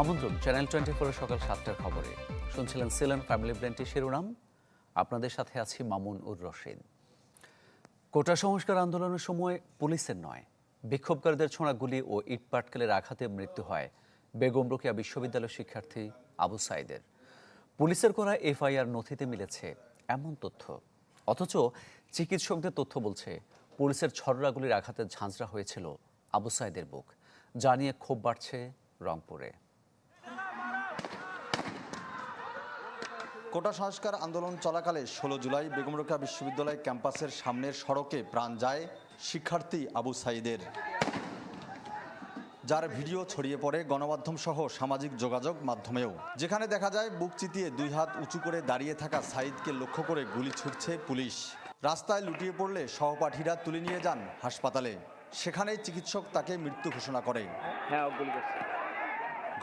আমন্ত্রণ channel twenty ফোরের সকাল সাতটার খবরে। শুনছিলেন সিলেন ফ্যামিলি ব্র্যান্ডটি শিরোনাম। আপনাদের সাথে আছি মামুন উর রশিদ। কোটা সংস্কার আন্দোলনের সময় পুলিশের নয়। বিক্ষোভকারীদের ছোঁড়া গুলি ও ইট পাটকেলের আঘাতে মৃত্যু হয় বেগম রোকেয়া বিশ্ববিদ্যালয়ের শিক্ষার্থী আবু সাইদের। পুলিশের করা এফআইআর নথিতে মিলেছে এমন তথ্য। অথচ চিকিৎসকদের তথ্য বলছে, পুলিশের ছররা গুলির আঘাতে ঝাঁঝরা হয়েছিল আবু সাইদের বুক। জানিয়ে ক্ষোভ বাড়ছে রংপুরে। কোটা সংস্কার আন্দোলন চলাকালে ষোলো জুলাই বেগম বিশ্ববিদ্যালয় ক্যাম্পাসের সামনের সড়কে প্রাণ যায় শিক্ষার্থী আবু সাইদের। যার ভিডিও ছড়িয়ে পড়ে গণমাধ্যম সহ সামাজিক যোগাযোগ মাধ্যমেও। যেখানে দেখা যায় বুক চিতিয়ে দুই হাত উঁচু করে দাঁড়িয়ে থাকা সাইদকে লক্ষ্য করে গুলি ছুটছে পুলিশ। রাস্তায় লুটিয়ে পড়লে সহপাঠীরা তুলে নিয়ে যান হাসপাতালে। সেখানেই চিকিৎসক তাকে মৃত্যু ঘোষণা করে। হ্যাঁ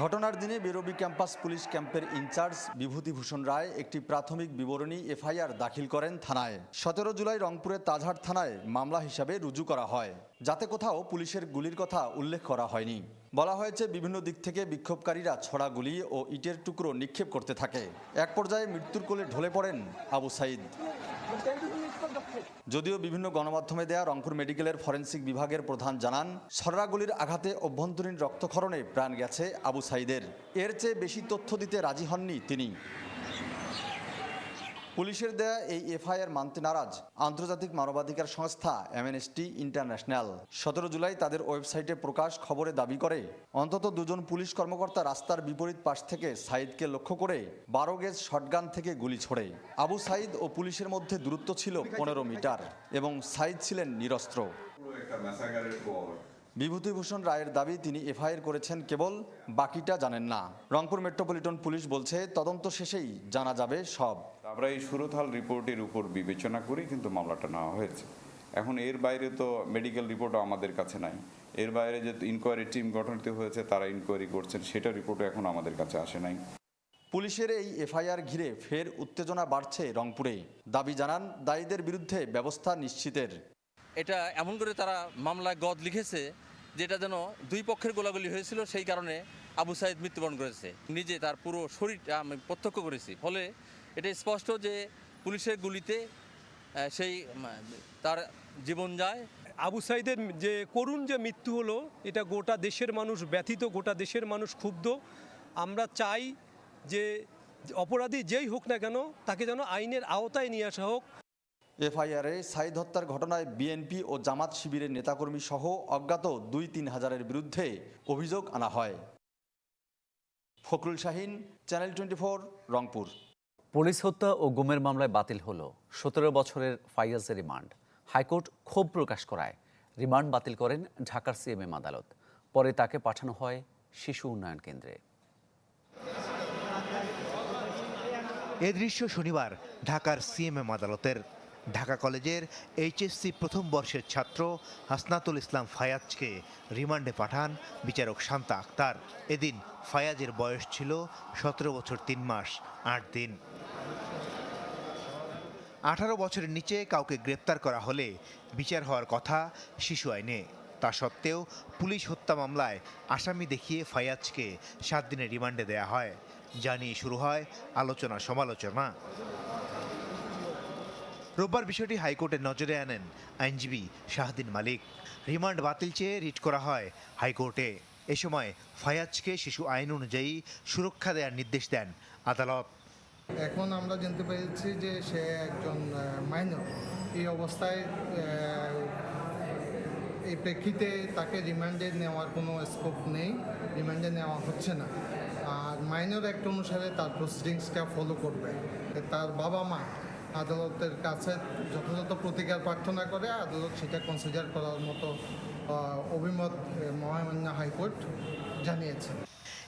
ঘটনার দিনে বেরবি ক্যাম্পাস পুলিশ ক্যাম্পের ইনচার্জ বিভূতিভূষণ রায় একটি প্রাথমিক বিবরণী এফআইআর দাখিল করেন থানায়। সতেরো জুলাই রংপুরের তাজহাট থানায় মামলা হিসাবে রুজু করা হয়। যাতে কোথাও পুলিশের গুলির কথা উল্লেখ করা হয়নি। বলা হয়েছে, বিভিন্ন দিক থেকে বিক্ষোভকারীরা ছড়া গুলি ও ইটের টুকরো নিক্ষেপ করতে থাকে। এক পর্যায়ে মৃত্যুর কোলে ঢলে পড়েন আবু সাইদ। যদিও বিভিন্ন গণমাধ্যমে দেয়া রংপুর মেডিকেলের ফরেন্সিক বিভাগের প্রধান জানান সররাগুলির আঘাতে অভ্যন্তরীণ রক্তক্ষরণে প্রাণ গেছে আবু সাইদের। এর চেয়ে বেশি তথ্য দিতে রাজি হননি তিনি। পুলিশের দেয়া এই এফআইআর মানতে নারাজ আন্তর্জাতিক মানবাধিকার সংস্থা এমএনএসটি ইন্টারন্যাশনাল। সতেরো জুলাই তাদের ওয়েবসাইটে প্রকাশ খবরে দাবি করে, অন্তত দুজন পুলিশ কর্মকর্তা রাস্তার বিপরীত পাশ থেকে সাইদকে লক্ষ্য করে বারো গেজ শটগান থেকে গুলি ছোড়ে। আবু সাইদ ও পুলিশের মধ্যে দূরত্ব ছিল পনেরো মিটার এবং সাইদ ছিলেন নিরস্ত্র। বিভূতিভূষণ রায়ের দাবি তিনি এফআইআর করেছেন কেবল বাকিটা জানেন না। রংপুর মেট্রোপলিটন পুলিশ বলছে তদন্ত শেষেই জানা যাবে সব। আমরা এই সুরথাল রিপোর্টের উপর বিবেচনা করি কিন্তু মামলাটা নেওয়া হয়েছে। এখন এর বাইরে তো মেডিকেল রিপোর্টও আমাদের কাছে নাই। এর বাইরে যে ইনকোয়ারি টিম গঠনিত হয়েছে তারা ইনকোয়ারি করছেন সেটা রিপোর্টও এখন আমাদের কাছে আসে নাই। পুলিশের এই এফআইআর ঘিরে ফের উত্তেজনা বাড়ছে রংপুরে। দাবি জানান দায়ীদের বিরুদ্ধে ব্যবস্থা নিশ্চিতের। এটা এমন করে তারা মামলায় গদ লিখেছে যেটা যেন দুই পক্ষের গোলাগুলি হয়েছিল, সেই কারণে আবু সাইদ মৃত্যুবরণ করেছে। নিজে তার পুরো শরীরটা আমি প্রত্যক্ষ করেছি। ফলে এটা স্পষ্ট যে পুলিশের গুলিতে সেই তার জীবন যায়। আবু সাইদের যে করুণ যে মৃত্যু হলো, এটা গোটা দেশের মানুষ ব্যথিত, গোটা দেশের মানুষ ক্ষুব্ধ। আমরা চাই যে অপরাধী যেই হোক না কেন, তাকে যেন আইনের আওতায় নিয়ে আসা হোক। এফআইআরে সাইদ হত্যার ঘটনায় বিএনপি ও জামাত শিবিরের নেতাকর্মী সহ অজ্ঞাত দুই তিন হাজারের বিরুদ্ধে অভিযোগ আনা হয়। Fakhrul Shahin channel twenty Rangpur. Police হত্যা ও গুমের মামলায় বাতিল হল। সতেরো বছরের ফাইয়াজের রিমান্ড। হাইকোর্ট ক্ষোভ প্রকাশ করায়। রিমান্ড বাতিল করেন ঢাকার সিএমএম আদালত। পরে তাকে পাঠানো হয় শিশু উন্নয়ন কেন্দ্রে। এ দৃশ্য শনিবার ঢাকার সিএমএম আদালতের। ঢাকা কলেজের এইচএসসি প্রথম বর্ষের ছাত্র হাসনাতুল ইসলাম ফায়াজকে রিমান্ডে পাঠান বিচারক শান্তা আক্তার। এদিন ফায়াজের বয়স ছিল সতেরো বছর তিন মাস, আট দিন। আঠারো বছরের নিচে কাউকে গ্রেপ্তার করা হলে বিচার হওয়ার কথা শিশু আইনে। তা সত্ত্বেও পুলিশ হত্যা মামলায় আসামি দেখিয়ে ফায়াজকে সাত দিনের রিমান্ডে দেয়া হয়। যা নিয়ে শুরু হয় আলোচনা সমালোচনা রোববার বিষয়টি হাইকোর্টের নজরে আনেন আইনজীবী শাহদিন মালিক। রিমান্ড বাতিল চেয়ে রিট করা হয় হাইকোর্টে। এ সময় ফায়াজকে শিশু আইন অনুযায়ী সুরক্ষা দেওয়ার নির্দেশ দেন আদালত। এখন আমরা জানতে পেরেছি যে সে একজন মাইনর। এই অবস্থায় এই প্রেক্ষিতে তাকে রিমান্ডে নেওয়ার কোনো স্কোপ নেই, রিমান্ডে নেওয়া হচ্ছে না। আর মাইনর অ্যাক্ট অনুসারে তার প্রসিডিংসটা ফলো করবে। তার বাবা মা আদালতের কাছে যথাযথ প্রতিকার প্রার্থনা করে আদালত সেটা কনসিডার করার মতো অভিমত মহামান্য হাইকোর্ট জানিয়েছে।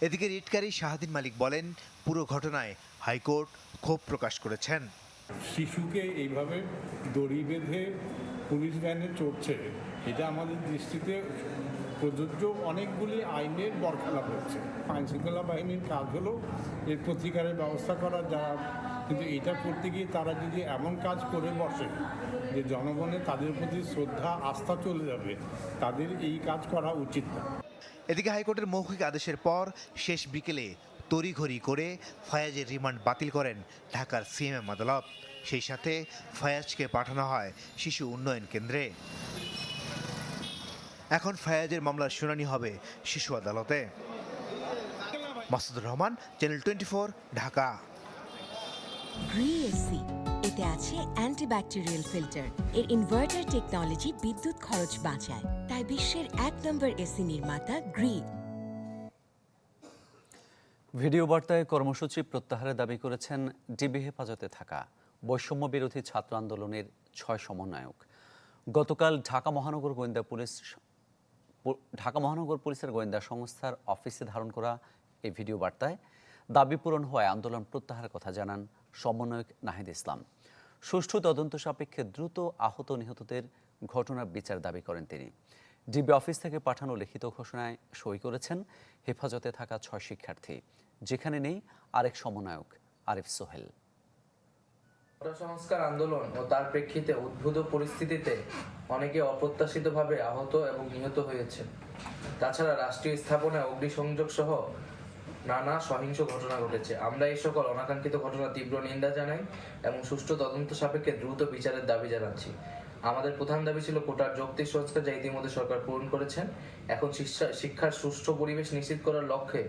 এদিকে রিটকারী শাহদিন মালিক বলেন পুরো ঘটনায় হাইকোর্ট ক্ষোভ প্রকাশ করেছেন। শিশুকে এইভাবে দড়ি বেঁধে পুলিশ ভ্যানে চড়ছে এটা আমাদের দৃষ্টিতে প্রযোজ্য অনেকগুলি আইনের বরখেলাপ হচ্ছে। আইন শৃঙ্খলা বাহিনীর কাজ হলো এর প্রতিকারের ব্যবস্থা করা যা কিন্তু এটা করতে গিয়ে তারা যদি এমন কাজ করে বসে যে জনগণের তাদের প্রতি শ্রদ্ধা, আস্থা চলে যাবে, তাদের এই কাজ করা উচিত না। এদিকে হাইকোর্টের মৌখিক আদেশের পর শেষ বিকেলে তড়িঘড়ি করে ফায়াজের রিমান্ড বাতিল করেন ঢাকার সিএমএম আদালত। সেই সাথে ফায়াজকে পাঠানো হয় শিশু উন্নয়ন কেন্দ্রে। এখন ফায়াজের মামলার শুনানি হবে শিশু আদালতে। মাসুদুর রহমান চ্যানেল টোয়েন্টি ঢাকা গ্রিএসসি এতে আছে অ্যান্টিব্যাকটেরিয়াল ফিল্টার এর ইনভার্টার টেকনোলজি বিদ্যুৎ খরচ বাঁচায়। তাই বিশ্বের এক নম্বর এসি নির্মাতা গ্রি ভিডিও বার্তায় কর্মসূচি প্রত্যাহারের দাবি করেছেন ডিবি হেফাজতে থাকা বৈষম্য বিরোধী ছাত্র আন্দোলনের ছয় সমন্বয়ক। গতকাল ঢাকা মহানগর গোয়েন্দা পুলিশ ঢাকা মহানগর পুলিশের গোয়েন্দা সংস্থার অফিসে ধারণ করা এই ভিডিও বার্তায় দাবি পূরণ হওয়ায় আন্দোলন প্রত্যাহারের কথা জানান সমন্বয়ক নাহিদ ইসলাম। সুষ্ঠু তদন্ত সাপেক্ষে দ্রুত আহত নিহতদের ঘটনার বিচার দাবি করেন তিনি। ডিবি অফিস থেকে পাঠানো লিখিত ঘোষণায় সই করেছেন হেফাজতে থাকা ছয় শিক্ষার্থী। যেখানে নেই আরেক সমন্বয়ক, আরিফ সোহেল। সংস্কার আন্দোলন ও তার প্রেক্ষিতে উদ্ভূত পরিস্থিতিতে অনেকে অপ্রত্যাশিতভাবে আহত এবং নিহত হয়েছে তাছাড়া রাষ্ট্রীয় স্থাপনায় অগ্নিসংযোগ সহ নানা সহিংস ঘটনা ঘটেছে। আমরা এই সকল অনাকাঙ্ক্ষিত ঘটনা তীব্র নিন্দা জানাই এবং সুষ্ঠু তদন্ত সাপেক্ষে দ্রুত বিচারের দাবি জানাচ্ছি। আমাদের প্রধান দাবি ছিল কোটার যৌক্তিক সংস্কার যা ইতিমধ্যে সরকার পূরণ করেছেন। এখন শিক্ষা শিক্ষার সুষ্ঠু পরিবেশ নিশ্চিত করার লক্ষ্যে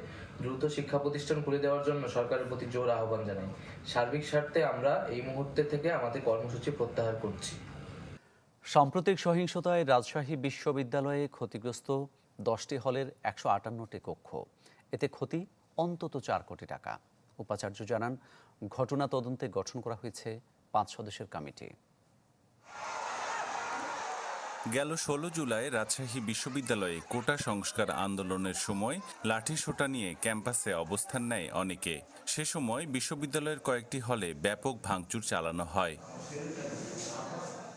দ্রুত শিক্ষা প্রতিষ্ঠান খুলে দেওয়ার জন্য সরকারের প্রতি জোর আহ্বান জানাই। সার্বিক স্বার্থে আমরা এই মুহূর্তে থেকে আমাদের কর্মসূচি প্রত্যাহার করছি। সাম্প্রতিক সহিংসতায় রাজশাহী বিশ্ববিদ্যালয়ে ক্ষতিগ্রস্ত দশটি হলের একশো আটান্নটি কক্ষ। এতে ক্ষতি অন্তত চার কোটি টাকা। উপাচার্য জানান, ঘটনা তদন্তে গঠন করা হয়েছে পাঁচ সদস্যের কমিটি। গেল ষোলো জুলাই রাজশাহী বিশ্ববিদ্যালয়ে কোটা সংস্কার আন্দোলনের সময় লাঠিসোঁটা নিয়ে ক্যাম্পাসে অবস্থান নেয় অনেকে। সে সময় বিশ্ববিদ্যালয়ের কয়েকটি হলে ব্যাপক ভাঙচুর চালানো হয়।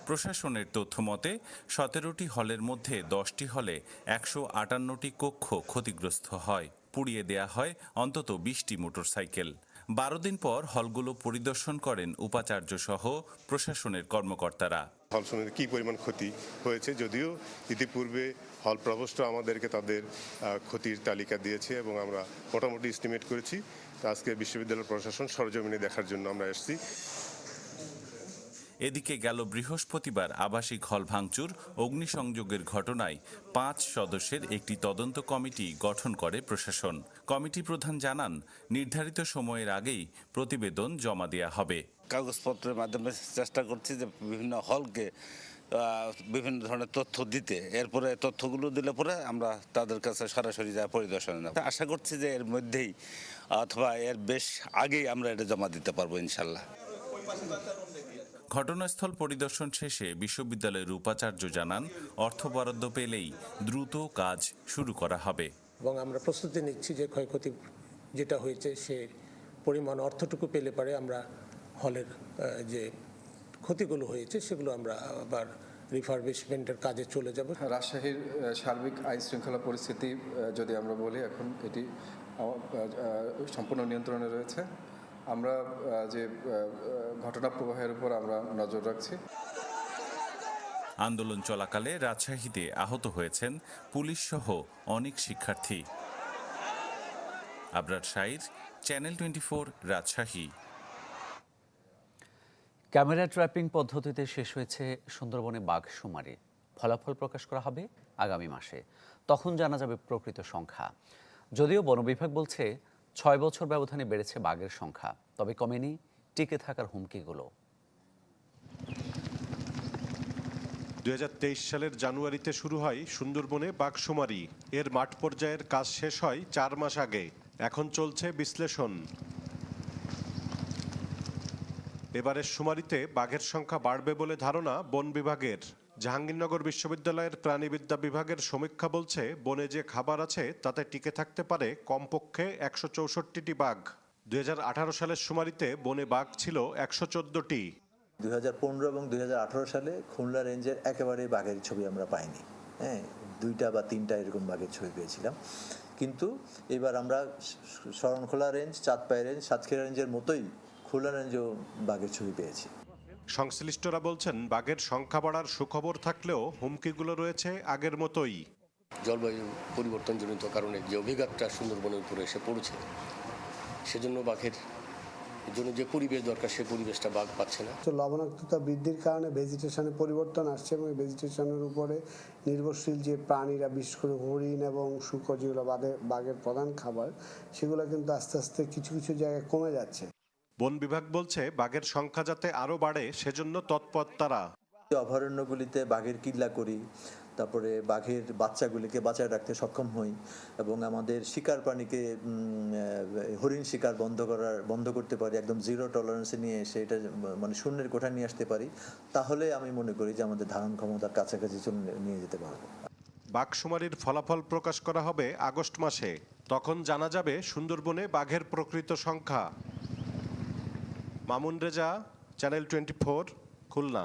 প্রশাসনের তথ্য মতে, সতেরোটি হলের মধ্যে দশটি হলে একশো আটান্নটি কক্ষ ক্ষতিগ্রস্ত হয়। পুড়িয়ে দেয়া হয় অন্তত বিশটি মোটরসাইকেল। বারো দিন পর হলগুলো পরিদর্শন করেন উপাচার্য সহ প্রশাসনের কর্মকর্তারা। হল সমূহের কী পরিমাণ ক্ষতি হয়েছে যদিও ইতিপূর্বে হল প্রভোস্ট আমাদেরকে তাদের ক্ষতির তালিকা দিয়েছে এবং আমরা মোটামুটি এস্টিমেট করেছি। আজকে বিশ্ববিদ্যালয় প্রশাসন সরজমিনে দেখার জন্য আমরা এসেছি। এদিকে গেল বৃহস্পতিবার আবাসিক হল ভাঙচুর, অগ্নিসংযোগের ঘটনায় পাঁচ সদস্যের একটি তদন্ত কমিটি গঠন করে প্রশাসন। কমিটি প্রধান জানান, নির্ধারিত সময়ের আগেই প্রতিবেদন জমা দেওয়া হবে। কাগজপত্রের মাধ্যমে চেষ্টা করছি যে বিভিন্ন হলকে বিভিন্ন ধরনের তথ্য দিতে। এরপরে তথ্যগুলো দিলে পরে আমরা তাদের কাছে সরাসরি যা পরিদর্শনে আশা করছি যে এর মধ্যেই, অথবা এর বেশ আগেই আমরা এটা জমা দিতে পারব ইনশাল্লাহ। ঘটনাস্থল পরিদর্শন শেষে বিশ্ববিদ্যালয়ের উপাচার্য জানান অর্থ বরাদ্দ পেলেই দ্রুত কাজ শুরু করা হবে। এবং আমরা প্রস্তুতি নিচ্ছি যে ক্ষয়ক্ষতি যেটা হয়েছে সে পরিমাণ অর্থটুকু পেলে পারে আমরা হলের যে ক্ষতিগুলো হয়েছে সেগুলো আমরা আবার রিফারবিশমেন্টের কাজে চলে যাব। রাজশাহীর সার্বিক আইন শৃঙ্খলা পরিস্থিতি যদি আমরা বলি এখন এটি সম্পূর্ণ নিয়ন্ত্রণে রয়েছে। আমরা যে ঘটনা প্রবাহের উপর আমরা নজর রাখছি। আন্দোলন চলাকালে রাজশাহীতে আহত হয়েছেন পুলিশ সহ অনেক শিক্ষার্থী। Abrar Shair channel twenty Rajshahi. Camera trapping পদ্ধতিতে শেষ হয়েছে সুন্দরবনে বাঘ শুমারি। ফলাফল প্রকাশ করা হবে আগামী মাসে। তখন জানা যাবে প্রকৃত সংখ্যা। যদিও বন বিভাগ বলছে ছয় বছর ব্যবধানে বেড়েছে বাঘের সংখ্যা, তবে কমেনি টিকে থাকার হুমকিগুলো। দু হাজার তেইশ সালের জানুয়ারিতে শুরু হয় সুন্দরবনে বাঘশুমারি। এর মাঠ পর্যায়ের কাজ শেষ হয় চার মাস আগে। এখন চলছে বিশ্লেষণ। এবারের শুমারিতে বাঘের সংখ্যা বাড়বে বলে ধারণা বন বিভাগের। জাহাঙ্গীরনগর বিশ্ববিদ্যালয়ের প্রাণীবিদ্যা বিভাগের সমীক্ষা বলছে, বনে যে খাবার আছে তাতে টিকে থাকতে পারে কমপক্ষে একশো চৌষট্টিটি বাঘ। দুই হাজার আঠারো সালের শুমারিতে বনে বাঘ ছিল একশো চোদ্দটি। দুই এবং দুই হাজার আঠেরো সালে খুলনা রেঞ্জের একেবারে বাঘের ছবি আমরা পাইনি। হ্যাঁ দুইটা বা তিনটা এরকম বাঘের ছবি পেয়েছিলাম। কিন্তু এবার আমরা শরণখোলা রেঞ্জ, চাঁদপাই রেঞ্জ, সাতক্ষীরা রেঞ্জের মতোই খুলনা রেঞ্জেও বাঘের ছবি পেয়েছি। সংশ্লিষ্টরা বলছেন বাঘের সংখ্যা বাড়ার সুখবর থাকলেও হুমকিগুলো রয়েছে আগের মতোই। জলবায়ু পরিবর্তনজনিত কারণে যে অভিঘাতটা সুন্দরবনের উপরে এসে পড়েছে সেজন্য বাঘের জন্য যে পরিবেশ দরকার সেই পরিবেশটা বাঘ পাচ্ছে না। তো লবণাক্ততা বৃদ্ধির কারণে ভেজিটেশনে পরিবর্তন আসছে এবং ভেজিটেশনের উপরে নির্ভরশীল যে প্রাণীরা বিশেষ করে হরিণ এবং শুকর যেগুলো বাঘের বাঘের প্রধান খাবার সেগুলো কিন্তু আস্তে আস্তে কিছু কিছু জায়গায় কমে যাচ্ছে। বন বিভাগ বলছে বাঘের সংখ্যা যাতে আরও বাড়ে সেজন্য তৎপর তারা। অভয়ারণ্যগুলিতে বাঘের কিল্লা করি তারপরে বাঘের বাচ্চাগুলিকে বাঁচায় রাখতে সক্ষম হই এবং আমাদের শিকার প্রাণীকে হরিণ শিকার বন্ধ করার বন্ধ করতে পারি একদম জিরো টলারেন্সে নিয়ে এসে এটা মানে শূন্যের কোঠা নিয়ে আসতে পারি তাহলে আমি মনে করি যে আমাদের ধারণ ক্ষমতার কাছাকাছি চলে নিয়ে যেতে পারব। বাঘশুমারির ফলাফল প্রকাশ করা হবে আগস্ট মাসে। তখন জানা যাবে সুন্দরবনে বাঘের প্রকৃত সংখ্যা। Mamun Reza channel twenty four Khulna.